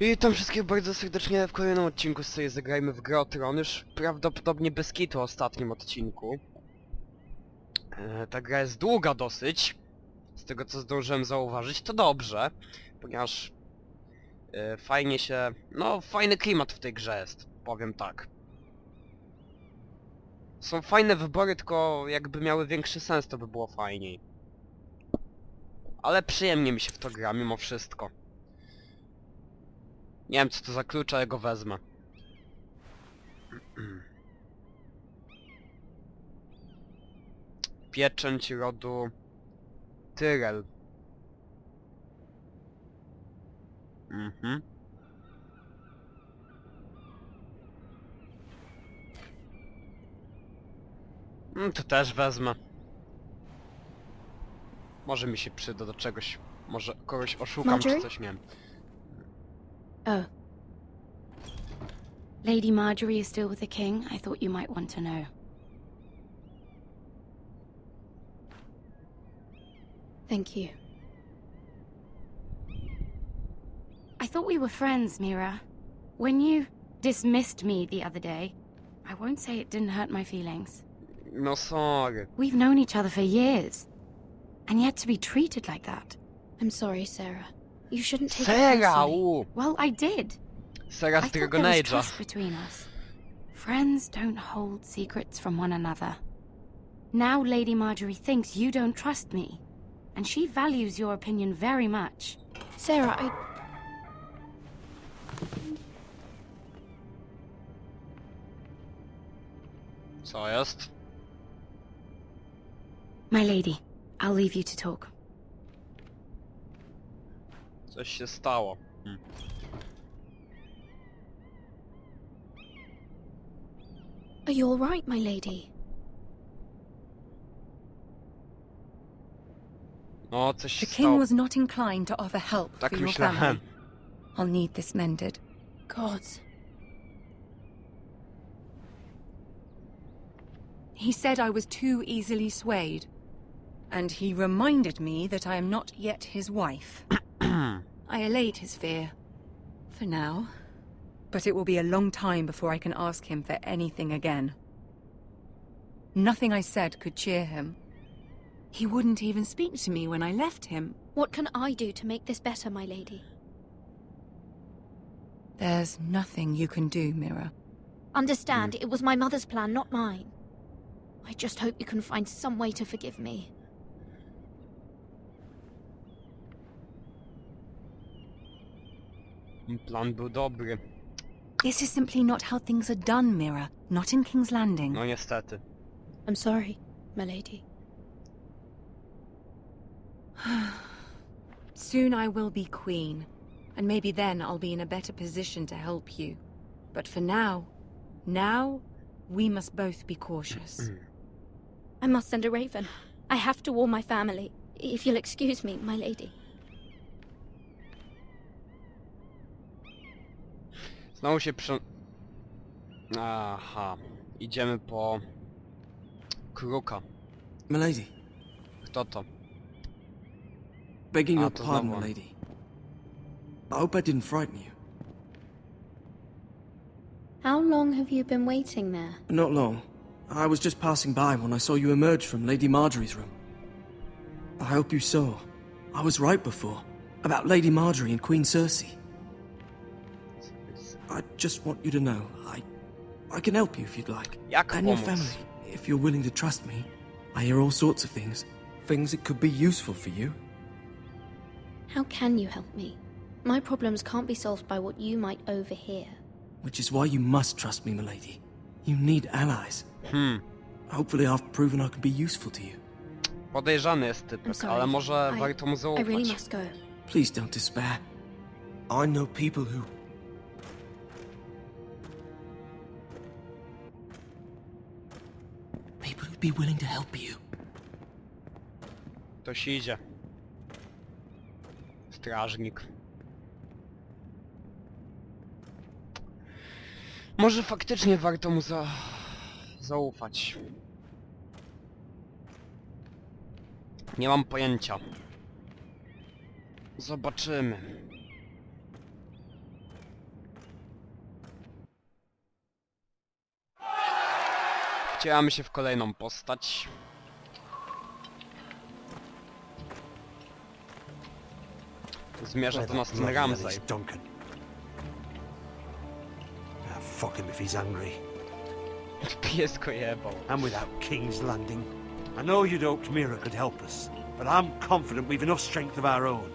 Witam wszystkich bardzo serdecznie w kolejnym odcinku z serii Zagrajmy w grę o Tron, już prawdopodobnie bez kitu ostatnim odcinku. E, ta gra jest długa dosyć, z tego co zdążyłem zauważyć, to dobrze, ponieważ e, fajnie się... no fajny klimat w tej grze jest, powiem tak. Są fajne wybory, tylko jakby miały większy sens to by było fajniej. Ale przyjemnie mi się w to gra mimo wszystko. Nie wiem co to za klucz, ale go wezmę. Pieczęć rodu Tyrell. Mhm. Mm, to też wezmę. Może mi się przyda do czegoś. Może kogoś oszukam czy coś, nie wiem. Oh. Lady Marjorie is still with the king? I thought you might want to know. Thank you. I thought we were friends, Mira. When you dismissed me the other day, I won't say it didn't hurt my feelings. No sorry. We've known each other for years. And yet to be treated like that. I'm sorry, Sarah. You shouldn't take it Sera! personally. U! Well, I did. Sera I z thought Dragon there was Age'a. trust between us. Friends don't hold secrets from one another. Now Lady Marjorie thinks you don't trust me, and she values your opinion very much. Sarah, I... Co jest? My lady, I'll leave you to talk. Coś się stało. Hm. Are you all right, my lady? No, coś się The king stało. was not inclined to offer help Tak for your myślałem. family. I'll need this mended. Gods. He said I was too easily swayed. And he reminded me that I am not yet his wife. I allayed his fear. For now. But it will be a long time before I can ask him for anything again. Nothing I said could cheer him. He wouldn't even speak to me when I left him. What can I do to make this better, my lady? There's nothing you can do, Mira. Understand, hmm. it was my mother's plan, not mine. I just hope you can find some way to forgive me. Plan był dobry. This is simply not how things are done, Mira. Not in King's Landing. No niestety. I'm sorry, my lady. Soon I will be queen, and maybe then I'll be in a better position to help you. But for now, now, we must both be cautious. Mm. I must send a raven. I have to warn my family. If you'll excuse me, my lady. Znowu się przy... Aha. Idziemy po... Kruka. Milady, Kto to? begging Ah, your to pardon, znowu on. milady. I hope I didn't frighten you. How long have you been waiting there? Not long. I was just passing by when I saw you emerge from Lady Marjorie's room. I hope you saw. I was right before. About Lady Marjorie and Queen Cersei. I just want you to know, I... I can help you if you'd like. Jak and your family, if you're willing to trust me. I hear all sorts of things. Things that could be useful for you. How can you help me? My problems can't be solved by what you might overhear. Which is why you must trust me, milady. You need allies. Hmm. Hopefully I've proven I can be useful to you. Podejrzany jest I'm typek, sorry. ale może I- warto mu I really must go. Please don't despair. I know people who... be willing to help you. Ktoś idzie. Strażnik. Może faktycznie warto mu za... zaufać. Nie mam pojęcia. Zobaczymy. Wcieramy się w kolejną postać. Zmierza do nas ten Ramsay. Duncan. Ah, fuck him if he's angry. Pies go jebał. And without King's Landing. I know you'd hoped Mira could help us, but I'm confident we've enough strength of our own.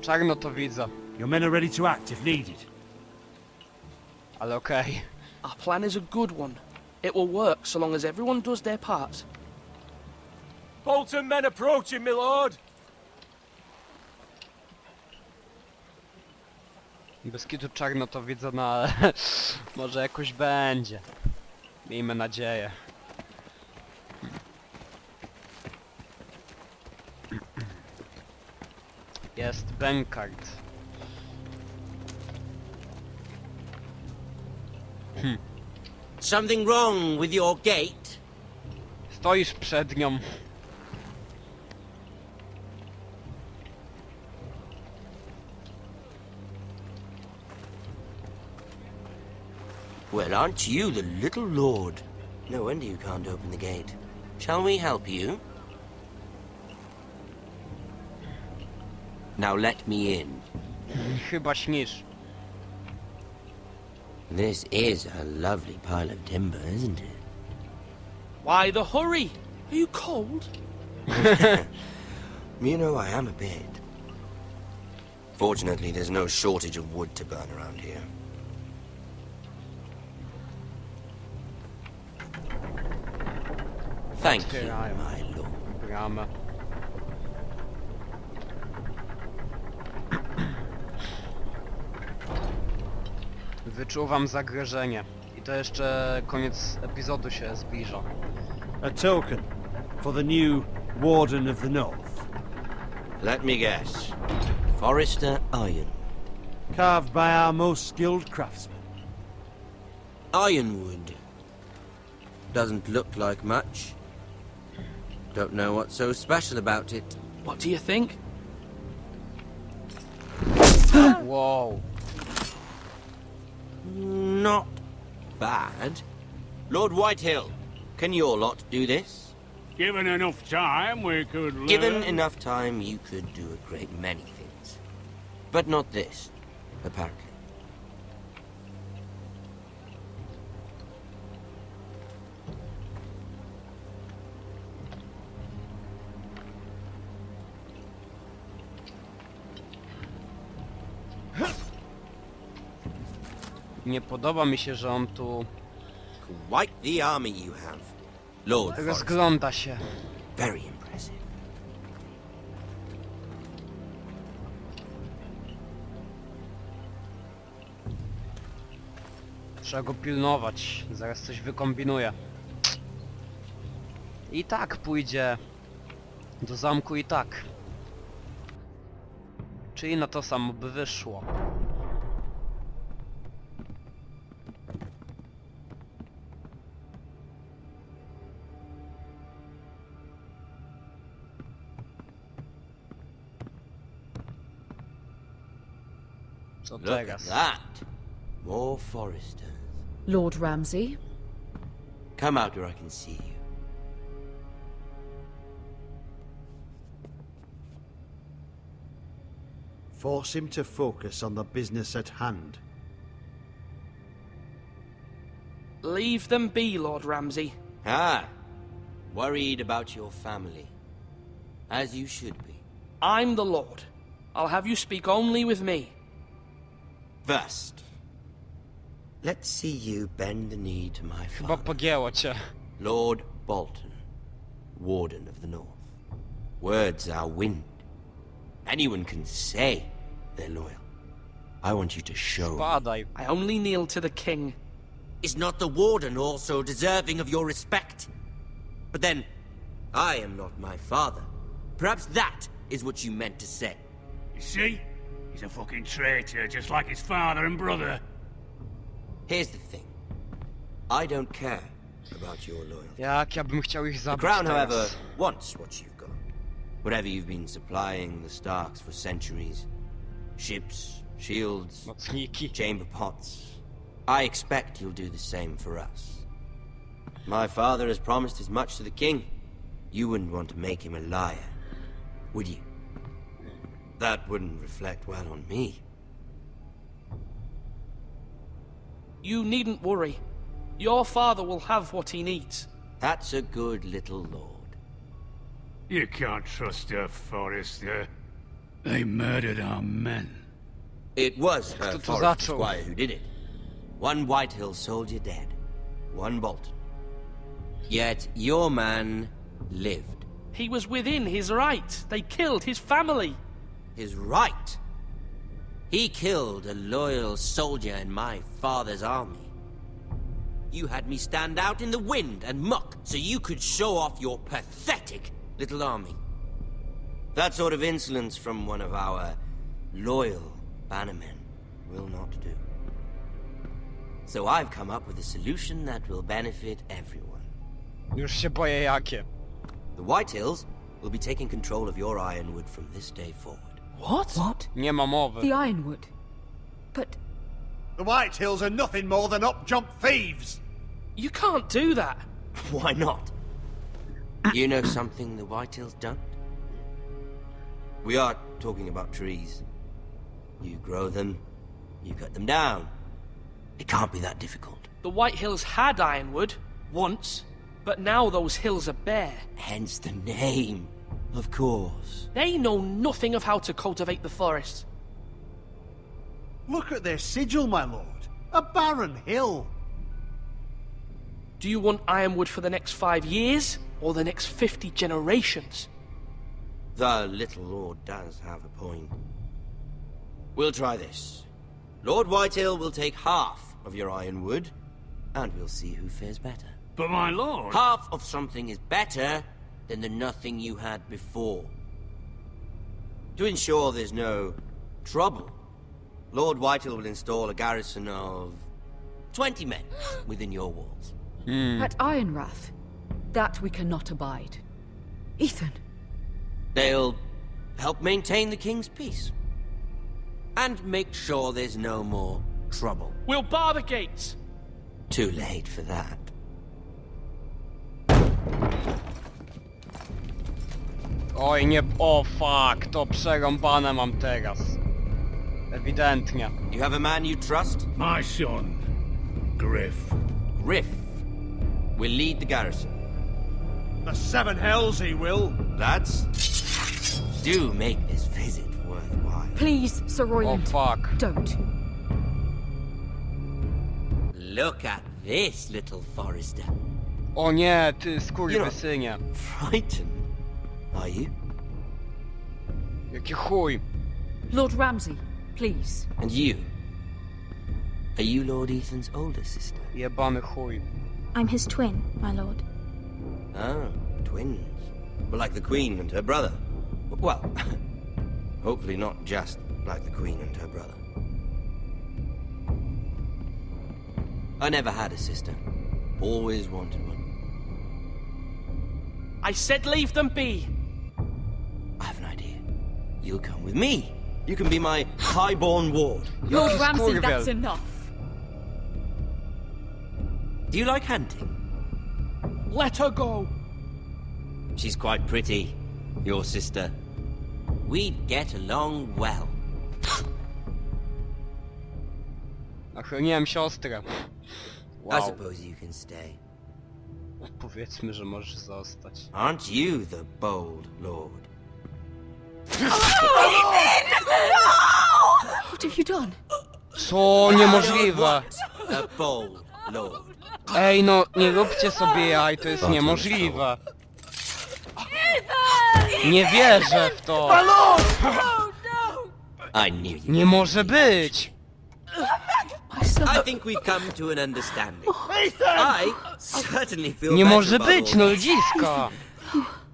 Czarno to widzę, Your men are ready to act if needed. ale okej. Our plan is a good one. It will work so long as everyone does their part. Bolton men approaching, my lord! Bez kitu czarno to widzę, no ale może jakoś będzie. Miejmy nadzieję. Jest Benkart. Something wrong with your gate? Stoisz przed nią. Well, aren't you the little lord? No wonder you can't open the gate. Shall we help you? Now let me in. Chyba śnisz. This is a lovely pile of timber, isn't it? Why the hurry? Are you cold? You know, I am a bit. Fortunately, there's no shortage of wood to burn around here. Thank you, my lord. Wyczuwam zagrożenie. I to jeszcze koniec epizodu się zbliża. A token for the new Warden of the North, Let me guess. Forrester Iron. carved by our most skilled craftsmen. Ironwood. Doesn't look like much. Don't know what's so special about it. What do you think? Wow. Not bad. Lord Whitehill, can your lot do this? Given enough time, we could learn. Given enough time, you could do a great many things. But not this, apparently. Nie podoba mi się, że on tu Quite the army you have. Lord Forrester. rozgląda się. Very impressive. Trzeba go pilnować. Zaraz coś wykombinuje. I tak pójdzie do zamku i tak. Czyli na to samo by wyszło. Co Look at teraz? that. More foresters. Lord Ramsay? Come out where I can see you. Force him to focus on the business at hand. Leave them be, Lord Ramsay. Ah, worried about your family. As you should be. I'm the Lord. I'll have you speak only with me. First, let's see you bend the knee to my Chyba father, pogięło cię. Lord Bolton, Warden of the North. Words are wind. Anyone can say they're loyal. I want you to show. Padaj. I only kneel to the king. Is not the Warden also deserving of your respect? But then, I am not my father. Perhaps that is what you meant to say. You see? He's a fucking traitor, just like his father and brother. Here's the thing. I don't care about your loyalty. Jak ja bym chciał ich The zabić Crown, teraz. however, wants what you've got. Whatever you've been supplying the Starks for centuries. Ships, shields, Mocniki. chamber pots. I expect you'll do the same for us. My father has promised as much to the king. You wouldn't want to make him a liar, would you? That wouldn't reflect well on me. You needn't worry. Your father will have what he needs. That's a good little lord. You can't trust her, Forrester. They murdered our men. It was her to forest zaczął? squire who did it. One Whitehill soldier dead, one Bolton. Yet your man lived. He was within his right. They killed his family. His right. He killed a loyal soldier in my father's army. You had me stand out in the wind and muck so you could show off your pathetic little army. That sort of insolence from one of our loyal bannermen will not do. So I've come up with a solution that will benefit everyone. Już się boję jakie. The Whitehills will be taking control of your Ironwood from this day forward. What? What? Nie ma mowy. The Ironwood. But The White Hills are nothing more than up-jump thieves! You can't do that. Why not? You know something the White Hills don't? We are talking about trees. You grow them, you cut them down. It can't be that difficult. The White Hills had ironwood, once, but now those hills are bare. Hence the name, of course. They know nothing of how to cultivate the forest. Look at their sigil, my lord. A barren hill. Do you want ironwood for the next five years, or the next 50 generations? The little lord does have a point. We'll try this. Lord Whitehill will take half of your ironwood, and we'll see who fares better. But my lord... Half of something is better than the nothing you had before. To ensure there's no trouble, Lord Whitehill will install a garrison of 20 men within your walls. Hmm. at Ironrath, that we cannot abide. Ethan, They'll help maintain the king's peace. And make sure there's no more trouble. We'll bar the gates. Too late for that. Oj nie... O fuck, to przerąbane mam teraz. Ewidentnie. You have a man you trust? My son, Griff. Griff will lead the garrison. The Seven Hells he will. Lads, do make this visit worthwhile. please, Sir O Royland, oh, fuck. don't. Look at this, little Forester. O nie, ty skurwysynie. Frightened, are you? Jaki chuj. Lord Ramsay, please. And you? Are you Lord Ethan's older sister? Jebany chuj. I'm his twin, my lord. Oh, twins. Well, like the Queen and her brother. Well, hopefully not just like the Queen and her brother. I never had a sister. Always wanted one. I said leave them be. You'll come with me. You can be my highborn ward. Lord Jaki Ramsay, skurwiel. that's enough. Do you like hunting? Let her go. She's quite pretty, your sister. We'd get along well. Ochroniłem siostrę. I suppose you can stay. Powiedzmy, że możesz zostać. Aren't you the bold lord? What have you done? Co? Niemożliwe. A bold lord. Ej no, nie róbcie sobie jaj, to jest niemożliwe. Nie wierzę w to. I knew you. Nie może być. My son. I think we've come to an understanding. I certainly feel Nie better może about być, all no this. ludziska.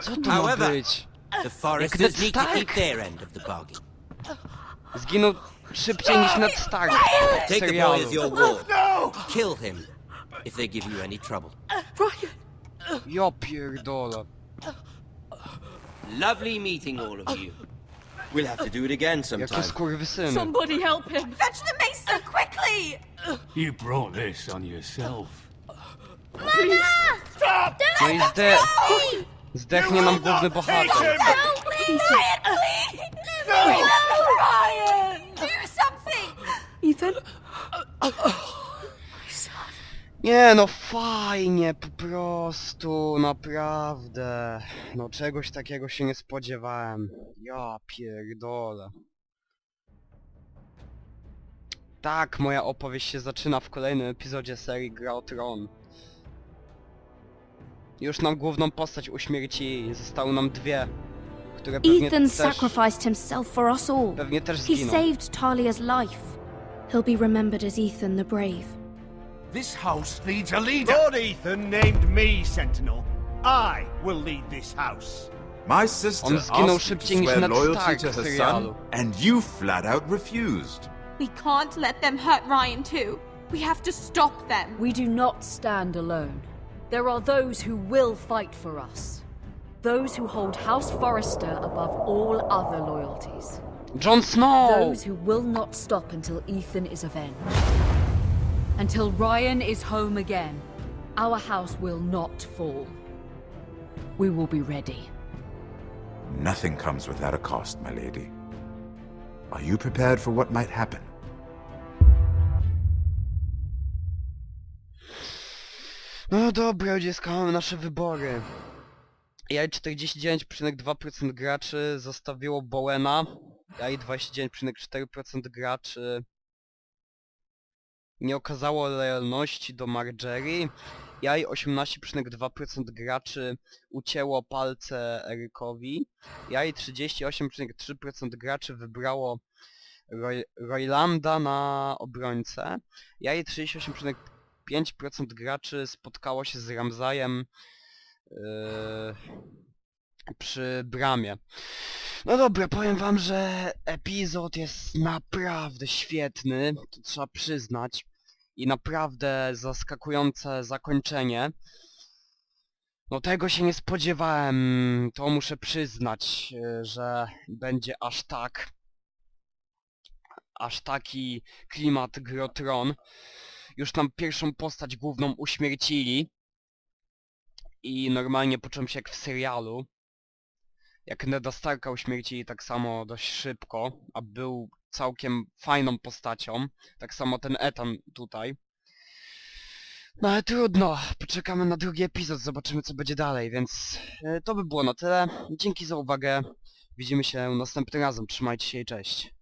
Co to ma However- być? The foresters Ned need to keep their end of the bargain. Zginął szybciej niż Ned Stark w Take the boy serialu. as your ward. Kill him if they give you any trouble. Ryan, Ja pierdolę. Lovely meeting all of you. We'll have to do it again Jakie sometime. skurwysyny. somebody help him. Fetch the mason quickly! You brought this on yourself. No i zde... Zdechnie nam główny bohater. Ethan? Nie no, fajnie, po prostu, naprawdę. No czegoś takiego się nie spodziewałem. Ja pierdolę. Tak, moja opowieść się zaczyna w kolejnym epizodzie serii Gra o Tron. Już nam główną postać uśmiercili, zostały nam dwie, które pewnie Ethan też, sacrificed himself for us all. pewnie też He zginą. saved Talia's life. He'll be remembered as Ethan the Brave. This house needs a leader. Lord Ethan named me Sentinel. I will lead this house. My sister On zginął asked you to szybciej niż swear Ned loyalty Stark to w her serialu. son, and you flat out refused. We can't let them hurt Ryan too. We have to stop them. We do not stand alone. There are those who will fight for us. Those who hold House Forrester above all other loyalties. Jon Snow! Those who will not stop until Ethan is avenged. Until Ryan is home again, our house will not fall. We will be ready. Nothing comes without a cost, my lady. Are you prepared for what might happen? No dobra, ludziska, mamy nasze wybory. Ja i 49,2% graczy zostawiło Bowena. Ja i 29,4% graczy nie okazało lojalności do Margery. Ja i 18,2% graczy ucięło palce Erykowi. Ja i 38,3% graczy wybrało Roy Roylanda na obrońcę. Ja i 38,5% graczy spotkało się z Ramzajem yy, przy bramie. No dobra, powiem wam, że epizod jest naprawdę świetny, to trzeba przyznać. I naprawdę zaskakujące zakończenie. No tego się nie spodziewałem, to muszę przyznać, yy, że będzie aż tak. Aż taki klimat Grotron. Już tam pierwszą postać główną uśmiercili. I normalnie poczułem się jak w serialu. Jak Neda Starka uśmiercili tak samo dość szybko, a był całkiem fajną postacią. Tak samo ten Ethan tutaj. No ale trudno, poczekamy na drugi epizod, zobaczymy co będzie dalej, więc e, to by było na tyle. Dzięki za uwagę, widzimy się następnym razem, trzymajcie się i cześć.